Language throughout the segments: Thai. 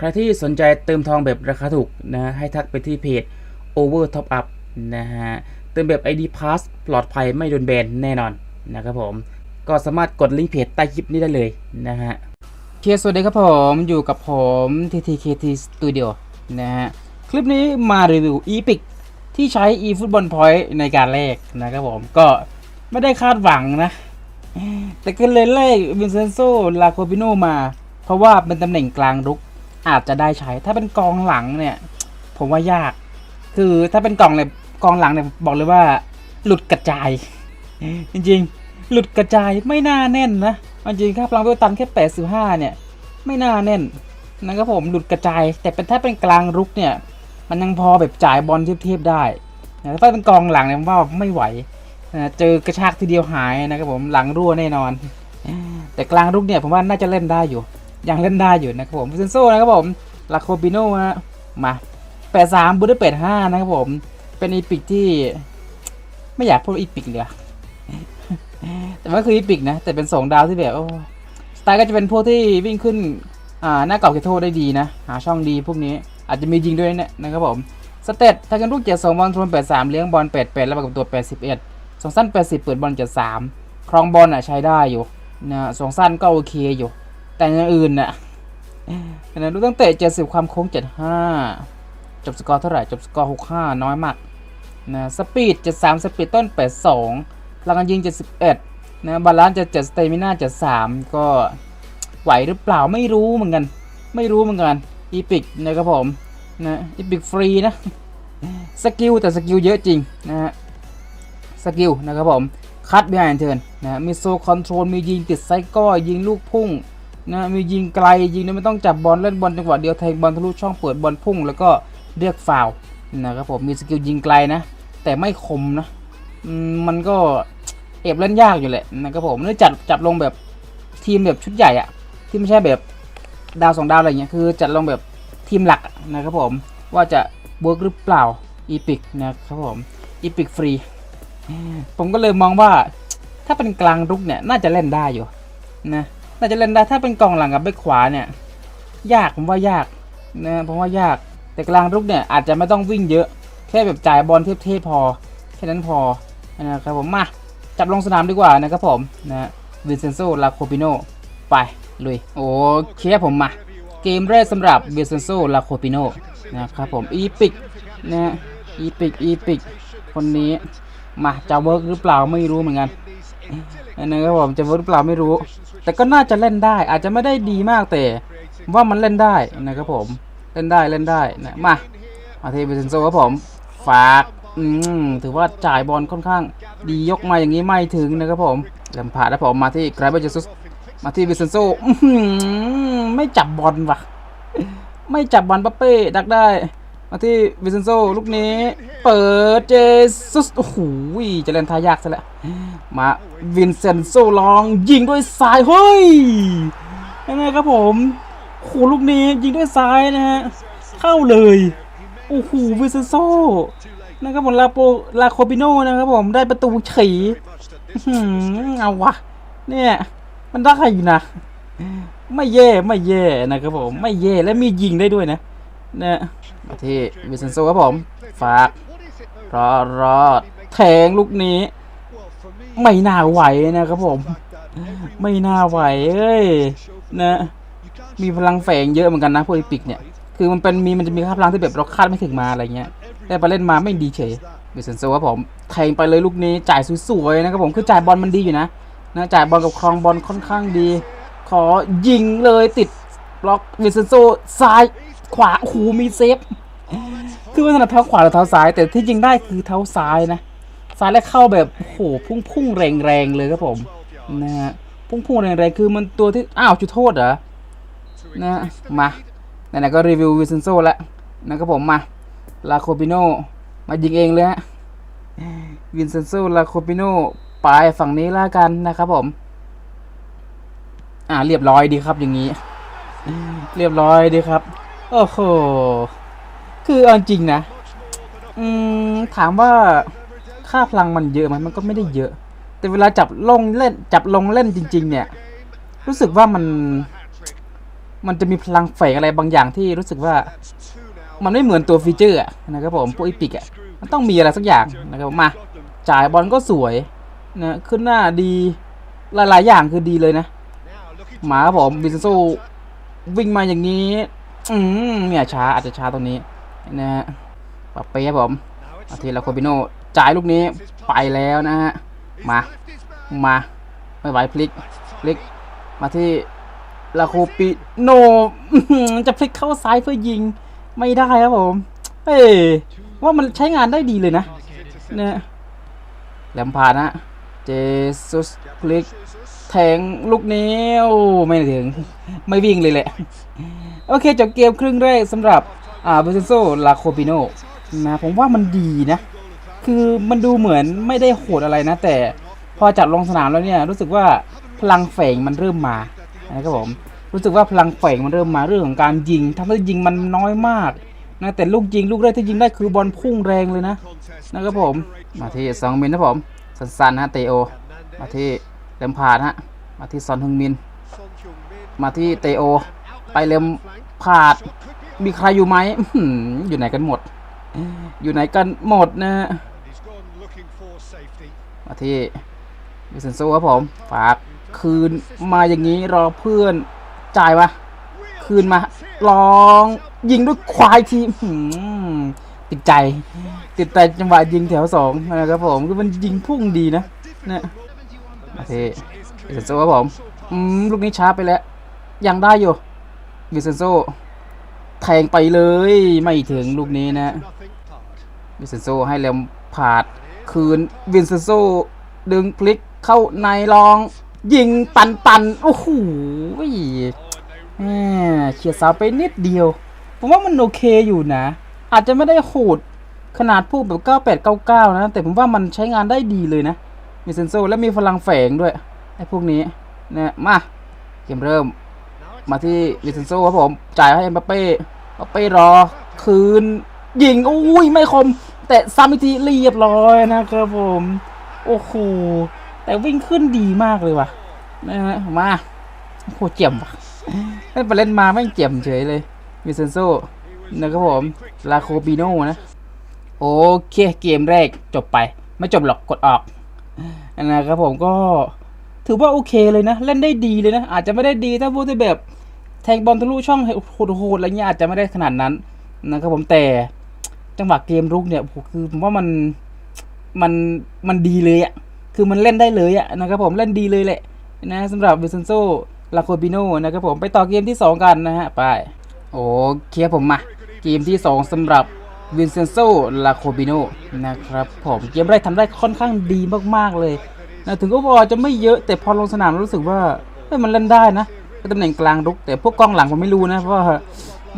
ใครที่สนใจเติมทองแบบราคาถูกนะให้ทักไปที่เพจ Over Top Up นะฮะเติมแบบ ID Pass ปลอดภัยไม่โดนแบนแน่นอนนะครับผม ก็สามารถกดลิงก์เพจใต้คลิปนี้ได้เลยนะฮะเคสวัสดีครับผมอยู่กับผม TTKT Studio นะฮะคลิปนี้มารีวิว Epic ที่ใช้ eFootball Point ในการแลกนะครับผมก็ไม่ได้คาดหวังนะ แต่ก็เลยเลขวินเซนโซ ลาโคปิโนมา เพราะว่าเป็นตำแหน่งกลางรุก อาจจะได้ใช้ ถ้าเป็นกองหลังเนี่ย ผมว่ายาก คือถ้าเป็นกองเนี่ยกองหลังเนี่ยบอกเลยว่า หลุดกระจาย จริงๆ หลุดกระจายไม่น่าแน่นนะจริงครับพลังเวลตันแค่85เนี่ย ไม่น่าแน่นนะครับผมหลุดกระจาย แต่เป็นถ้าเป็นกลางรุกเนี่ย มันยังพอแบบจ่ายบอลเทียบๆได้นะถ้าเป็นกองหลังเนี่ยผมว่าไม่ไหวนะเจอกระชากทีเดียวหายนะครับผมหลังรั่วแน่นอน แต่กลางรุกเนี่ยผมว่าน่าจะเล่นได้อยู่ ยังเล่นได้อยู่นะครับผมเซนโซนะครับผมลาโคปิโนฮะมา83บูดเปส5นะครับผม เป็นอีพิกที่ ไม่อยากพูดอีพิกเลยแต่ว่าคืออีพิกนะ แต่เป็นสองดาวที่แบบโอ้สไตล์ก็จะเป็นพวกที่วิ่งขึ้นอ่าหน้าเก่าเกโทได้ดีนะ หาช่องดีพวกนี้อาจจะมียิงด้วยเนี่ยนะครับผมสเตตถ้ากันลูกเจ็ดสองบอลทวนแปดสามเลี้ยงบอลแปดแปดแล้วประกับตัวแปดสิบเอ็ดสองสั้นแปดสิบเปิดบอลเจ็ดสามครองบอลอะใช้ได้อยู่นะสองสั้นก็โอเคอยู่ แต่อย่างอื่นน่ะนะดูตั้งเตะเจ็ดสิบความโค้งเจ็ดห้าจบสกอร์เท่าไหร่ จบสกอร์หกห้าน้อยมากนะสปีดเจ็ดสามสปีดต้นแปดสองพลังงานยิงเจ็ดสิบเอ็ดนะบาลานซ์จะเจ็ดสเตมิน่าเจ็ดสามก็ไหวหรือเปล่าไม่รู้เหมือนกัน ไม่รู้เหมือนกันอีพิกนะครับผมนะอีพิกฟรีนะสกิลแต่สกิลเยอะจริงนะฮะสกิลนะครับผมคัด behind turn นะมีโซคอนโทรลมียิงติดไซก้อยิงลูกพุ่ง นะมียิงไกลยิงโดยไม่ต้องจับบอลเล่นบอลจังหวะเดียวแทงบอลทะลุช่องเปิดบอลพุ่ง แล้วก็เรียกฟาวนะครับผมมีสกิลยิงไกลนะ แต่ไม่คมนะมันก็เอบเล่นยากอยู่แหละนะครับผมเนื่องจัดจับลงแบบทีมแบบชุดใหญ่อะที่ไม่ใช่แบบดาวสองดาวอะไรเงี้ยคือจัดลงแบบทีมหลักนะครับผมว่าจะเวิร์กหรือเปล่าอีพิกนะครับผมอีพิกฟรีผมก็เลยมองว่าถ้าเป็นกลางรุกเนี่ยน่าจะเล่นได้อยู่นะ น่าจะเล่นได้ถ้าเป็นกองหลังกับแบ็คขวาเนี่ย ยากผมว่ายากนะผมว่ายากแต่กลางรุกเนี่ยอาจจะไม่ต้องวิ่งเยอะ แค่แบบจ่ายบอลเทพๆพอ แค่นั้นพอนะครับผมมาจับลงสนามดีกว่านะครับผมนะวินเซนโซลาโคปิโนไปลุยโอเคผมมา เกมแรกสำหรับวินเซนโซลาโคปิโนนะครับผมอีพิกนะอีพิกอีพิกคนนี้มาจะเวิร์กหรือเปล่าไม่รู้เหมือนกัน นะครับผมจะเวิร์กหรือเปล่าไม่รู้ แต่ก็น่าจะเล่นได้ อาจจะไม่ได้ดีมากแต่ ว่ามันเล่นได้นะครับผมเล่นได้เล่นได้นะมาอาเทเบเซนโซครับผมฝากถือว่าจ่ายบอลค่อนข้าง ดียกมาอย่างนี้ไม่ถึงนะครับผมลำพาดแล้วผมมาที่กราเบเจซุสมาที่เบเซนโซไม่จับบอลว่ะ ไม่จับบอลปะเป้ดักได้ มาที่วิเซนโซลูกนี้เปิดเจสุสโอ้โหจะเล่นทายากซะแล้วมาวินเซนโซลองยิงด้วยซ้ายเฮ้ยยังไงครับผมโอ้ลูกนี้ยิงด้วยซ้ายนะฮะเข้าเลยโอ้โหวินเซนโซนะครับผมลาโปลาโคปิโนนะครับผมได้ประตูเฉยอื้อหือเอาวะเนี่ยมันได้อยู่นะไม่แย่ไม่แย่นะครับผมไม่แย่และมียิงได้ด้วยนะ นะมาที่วิเซนโซครับผม ฝาก รอรอแทงลูกนี้ ไม่น่าไหวนะครับผม ไม่น่าไหวเอ้ยนะมีพลังแฝงเยอะเหมือนกันนะพวกอีพิกเนี่ยคือมันเป็นมีมันจะมีค่าพลังที่แบบเราคาดไม่ถึงมาอะไรเงี้ย แต่ไปเล่นมาไม่ดีเฉยวิเซนโซครับผมแทงไปเลยลูกนี้จ่ายสวยๆนะครับผมคือจ่ายบอลมันดีอยู่นะนะจ่ายบอลกับครองบอลค่อนข้างดี ขอยิงเลยติดบล็อกวิเซนโซซ้าย ขวาโอ้โหมีเซฟ คือไม่ถนัดเท้าขวาหรือเท้าซ้าย แต่ที่ยิงได้คือเท้าซ้ายนะ ซ้ายแล้วเข้าแบบโอ้โหพุ่งพุ่งแรงแรงๆเลยครับผมนะฮะพุ่งพุ่งแรงแรงๆคือมันตัวที่อ้าวจุดโทษเหรอนะมาไหนๆก็รีวิววิเซนโซแล้วนะครับผมมาลาโคปิโนมายิงเองเลยฮะวินเซนโซลาโคปิโนไปฝั่งนี้ล้วกันนะครับผม อ่าเรียบร้อยดีครับอย่างนี้ เรียบร้อยดีครับ โอ้โห คือเอาจริงนะ อืม ถามว่าค่าพลังมันเยอะไหมมันก็ไม่ได้เยอะ แต่เวลาจับลงเล่น จับลงเล่นจริง ๆ เนี่ย รู้สึกว่ามัน มันจะมีพลังแฝงอะไรบางอย่างที่รู้สึกว่า มันไม่เหมือนตัวฟีเจอร์อะนะครับผมพวกอีพิกอะมันต้องมีอะไรสักอย่างนะครับมา จ่ายบอลก็สวยนะขึ้นหน้าดีหลายๆอย่างคือดีเลยนะ หมาครับผมวินเซนโซวิ่งมาอย่างนี้ อืมเนี่ยช้าอาจจะช้าตรงนี้นะฮะปรับเป๊ะครับผมอาทีละโคบิโนจ่ายลูกนี้ไปแล้วนะฮะมามาไม่ไหวพลิกพลิกมาที่ลาโคปิโนจะพลิกเข้าซ้ายเพื่อยิงไม่ได้ครับผมเฮ้ยว่ามันใช้งานได้ดีเลยนะเนี่ยแหลมผ่านนะเจสุสพลิก แทงลูกนี้โอ้ไม่ถึง ไม่วิ่งเลยแหละ โอเคจบเกมครึ่งแรกสำหรับอ่าเบรเซนโซลาโคปิโนนะผมว่ามันดีนะ คือมันดูเหมือนไม่ได้โหดอะไรนะ แต่พอจัดลงสนามแล้วเนี่ย รู้สึกว่าพลังแฝงมันเริ่มมานะครับผมรู้สึกว่าพลังแฝงมันเริ่มมาเรื่องของการยิงทำให้ยิงมันน้อยมากนะแต่ลูกยิงลูกแรกที่ยิงได้คือบอลพุ่งแรงเลยนะนะครับผม มาที่ซองมินนะผมสั้นๆนะเตโอมาที่ เลมพาดฮะ มาที่ซอนฮึงมิน มาที่เตโอ ไปเลมพาด มีใครอยู่ไหม อยู่ไหนกันหมด อยู่ไหนกันหมดนะมาที่วิเซนโซครับผม ฝากคืนมาอย่างนี้รอเพื่อนจ่ายมาคืนมาลองยิงด้วยควายทีติดใจ ติดใจจังหวะยิงแถวสองนะครับผมคือมันยิงพุ่งดีนะเนี่ย มาที่วิเซนโซครับผมอืมลูกนี้ช้าไปแล้ว ยังได้อยู่วิเซนโซแทงไปเลยไม่ถึงลูกนี้นะวิเซนโซให้เลมผาดคืนวินเซนโซดึงพลิกเข้าในรอง ยิงปันปันโอ้โหแหมเฉียดเสาไปนิดเดียว ผมว่ามันโอเคอยู่นะ อาจจะไม่ได้โหดขนาดพวกแบบ 9899 นะ แต่ผมว่ามันใช้งานได้ดีเลยนะ วิเซนโซและมีพลังแฝงด้วยไอ้พวกนี้นะมาเกมเริ่ม มาที่วิเซนโซครับผม จ่ายให้เอ็มบัปเป้เอ็มบัปเป้รอ คืน ยิงอุ้ยไม่คม แต่ซ้ำอีกทีเรียบร้อยนะครับผม โอ้โหแต่วิ่งขึ้นดีมากเลยว่ะนะฮะมาโอ้เจ็บว่ะเล่นไปเล่นมาไม่เจ็บเฉยเลยวิเซนโซนะครับผมลาโคปิโนนะ โอเคเกมแรกจบไป ไม่จบหรอกกดออก นะครับผมก็ถือว่าโอเคเลยนะ เล่นได้ดีเลยนะ อาจจะไม่ได้ดีถ้าพูดในแบบแทงบอลทะลุช่องโหดๆอะไรเงี้ยอาจจะไม่ได้ขนาดนั้นนะครับผมแต่จังหวะเกมรุกเนี่ยคือผมว่ามันมันมันดีเลยอะ่ะคือมันเล่นได้เลยอะ่ะนะครับผมเล่นดีเลยแหละนะสำหรับวิเซนโซลาโคบิโนนะครับผมไปต่อเกมที่ 2 กันนะฮะไปโอเคครับผมมาเกมที่ 2สำหรับ วินเซนโซ ลาโคบิโนนะครับผมเกมแรกทำได้ค่อนข้างดีมากๆเลยนะถึงก็พอจะไม่เยอะแต่พอลงสนามรู้สึกว่าเฮ้ยมันเล่นได้นะตำแหน่งกลางรุก แต่พวกกองหลังผมไม่รู้นะเพราะว่า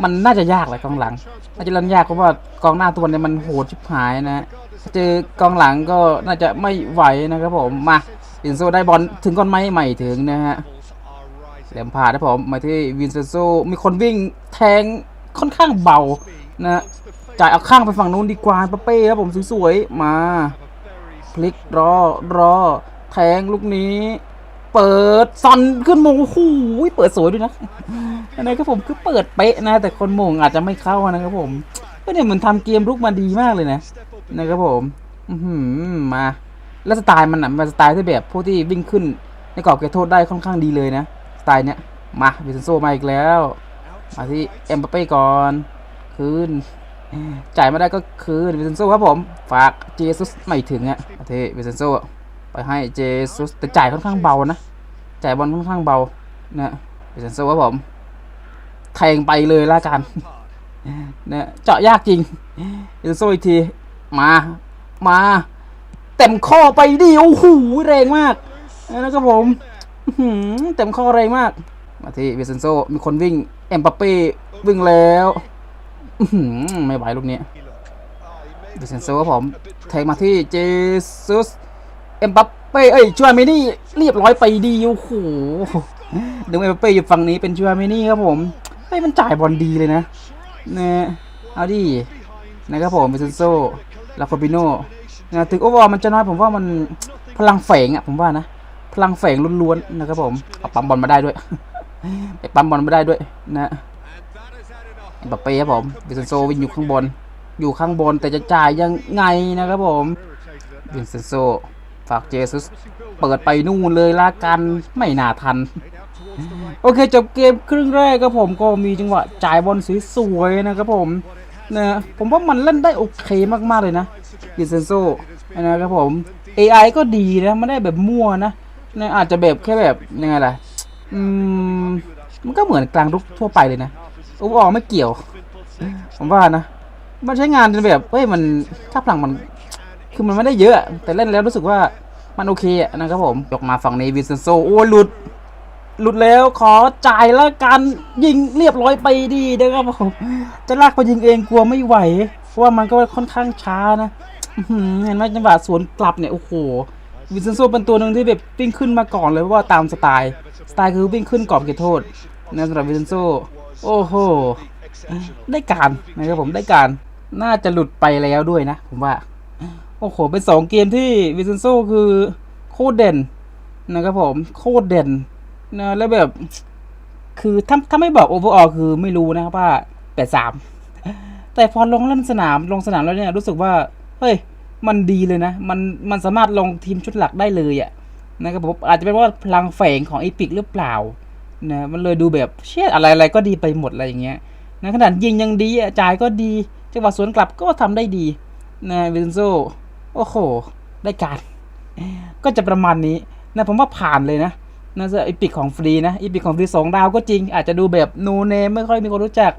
มันน่าจะยากแหละกองหลังน่าจะเล่นยากเพราะว่ากองหน้าตัวนี่ยมันโหดชิบหายนะเจอกองหลังก็น่าจะไม่ไหวนะครับผมมาวินโซได้บอลถึงก่อนไหมไม่ถึงนะฮะแหลมผ่าดนะผมมาที่วินเซนโซมีคนวิ่งแทงค่อนข้างเบานะ จ่ายเอาข้างไปฝั่งนู้นดีกว่าปาเป้ครับผมสวยๆ มาพลิกรอรอ แทงลูกนี้ เปิดซอนขึ้นมงโอ้โหเปิดสวยด้วยนะอันนี้ครับผมคือเปิดเป๊ะนะ แต่คนมงอาจจะไม่เข้านะครับผมก็เนี่ยเหมือนทำเกมรุกมาดีมากเลยนะนะครับผมอือหือมาแล้วสไตล์มันอะมันสไตล์ที่แบบพวกที่วิ่งขึ้น ในกรอบเขตโทษได้ค่อนข้างดีเลยนะสไตล์เนี้ยมาวิเซนโซมาอีกแล้ว มาที่เอ็มบัปเป้ก่อน คืน จ่ายไม่ได้ก็คืนวิเซนโซครับผม ฝากเจซุสไม่ถึงอะมาที่วิเซนโซไปให้เจซุสแต่จ่ายค่อนข้างเบานะ จ่ายบอลค่อนข้างเบานะวิเซนโซครับผม แทงไปเลยละกันเนี่ยเจาะยากจริงวิเซนโซอีกที มา มาเต็มข้อไปดิโอ้โหแรงมากนะครับผมเต็มข้อแรงมาก มาที่วิเซนโซมีคนวิ่งเอ็มปัปเป้วิ่งแล้ว ไม่ไหวลูกนี้วิเซนโซครับผมแทงมาที่เจซุสเอ็มบัปเป้เอ้ยชูอาเมนี่เรียบร้อยไปดีโอ้โหดึงเอ็มบัปเป้อยู่ฝั่งนี้เป็นชูอาเมนี่ครับผมเฮ้ยมันจ่ายบอลดีเลยนะเนี่ยเอาดินะครับผมเบเซนโซลาโคบิโนนะถึงโอเวอร์มันจะน้อยผมว่ามันพลังแฝงอะผมว่านะ พลังแฝงล้วนๆนะครับผมเอาปั๊มบอลมาได้ด้วยไปปั๊มบอลม่ได้ด้วยนะ บัปเป้ครับผมวินเซนโซวิ่งอยู่ข้างบน อยู่ข้างบนแต่จะจ่ายยังไงนะครับผมวินเซนโซฝากเจซุสเปิดไปนู่นเลยละกันไม่น่าทัน โอเคจบเกมครึ่งแรกครับผมก็มีจังหวะจ่ายบอลสวยๆนะครับผมนะผมว่ามันเล่นได้โอเคมากๆเลยนะวินเซนโซนะครับผม AI ก็ดีนะไม่ได้แบบมั่วนะนะอาจจะแบบแค่แบบยังไงล่ะอืมมันก็เหมือนกลางรุกทั่วไปเลยนะ อุปออกไม่เกี่ยว ผมว่านะ มันใช้งานจนแบบเฮ้ยมันถ้าพลังมัน คือมันไม่ได้เยอะ แต่เล่นแล้วรู้สึกว่ามันโอเคอะนะครับผมยกมาฝั่งนี้วินเซนโซโอ้ยหลุด หลุดแล้วขอจ่ายแล้วกันยิงเรียบร้อยไปดีนะครับผมจะลากไปยิงเองกลัวไม่ไหว เพราะว่ามันก็ค่อนข้างช้านะอื้อหือเห็นไหมจังหวะสวนกลับเนี่ยโอ้โหวินเซนโซเป็นตัวหนึ่งที่แบบวิ่งขึ้นมาก่อนเลยเพราะว่าตามสไตล์ สไตล์คือวิ่งขึ้นกรอบเขตโทษนะสำหรับวินเซนโซ โอ้โห ได้การนะครับผมได้การ น่าจะหลุดไปแล้วด้วยนะ ผมว่า โอ้โห เป็นสองเกมที่วินเซนโซคือโคตรเด่นนะครับผม โคตรเด่นนะแล้วแบบ คือถ้าถ้าไม่บอกโอเวอร์ออคือไม่รู้นะครับว่าแปดสามแต่พอลงเล่นสนามลงสนามแล้วเนี่ยรู้สึกว่า เฮ้ย มันดีเลยนะ มันมันสามารถลงทีมชุดหลักได้เลยอะนะครับผมอาจจะเป็นว่าพลังแฝงของอีพิกหรือเปล่า นะมันเลยดูแบบเชี่ยอะไรอะไรก็ดีไปหมดอะไรอย่างเงี้ยนะขนาดยิงยังดีอะจ่ายก็ดีจังหวะสวนกลับก็ทำได้ดีนะวินโซโอ้โห ได้การ ก็จะประมาณนี้นะผมว่าผ่านเลยนะนะจะอีพิกของฟรีนะอีพิกของฟรีสองดาวก็จริง อาจจะดูแบบนูเนมไม่ค่อยมีคนรู้จัก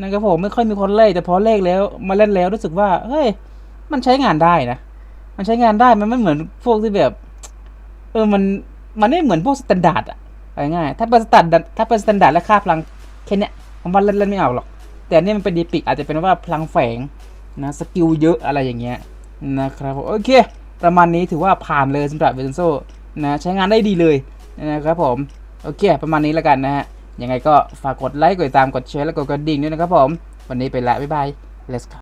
นะครับผมไม่ค่อยมีคนเล่นแต่พอเล่นแล้ว มาเล่นแล้วรู้สึกว่าเฮ้ยมันใช้งานได้นะ มันใช้งานได้มันไม่เหมือนพวกที่แบบ เออมันมันไม่เหมือนพวกสแตนดาร์ดอะ เอาง่ายถ้าเป็นสแตนดาร์ดถ้าเป็นสแตนดาร์ดและค่าพลังแค่เนี้ยผมว่าเล่นเล่นไม่เอาหรอก แต่นี่มันเป็นดีปิกอาจจะเป็นว่าพลังแฝงนะสกิลเยอะอะไรอย่างเงี้ยนะครับผมโอเค ประมาณนี้ถือว่าผ่านเลยสำหรับเวนโซนะใช้งานได้ดีเลยนะครับผมโอเค ประมาณนี้แล้วกันนะฮะยังไงก็ฝากกดไลค์กดติดตามกดแชร์และกดกระดิ่งด้วยนะครับผม วันนี้ไปละบ๊ายบาย let's go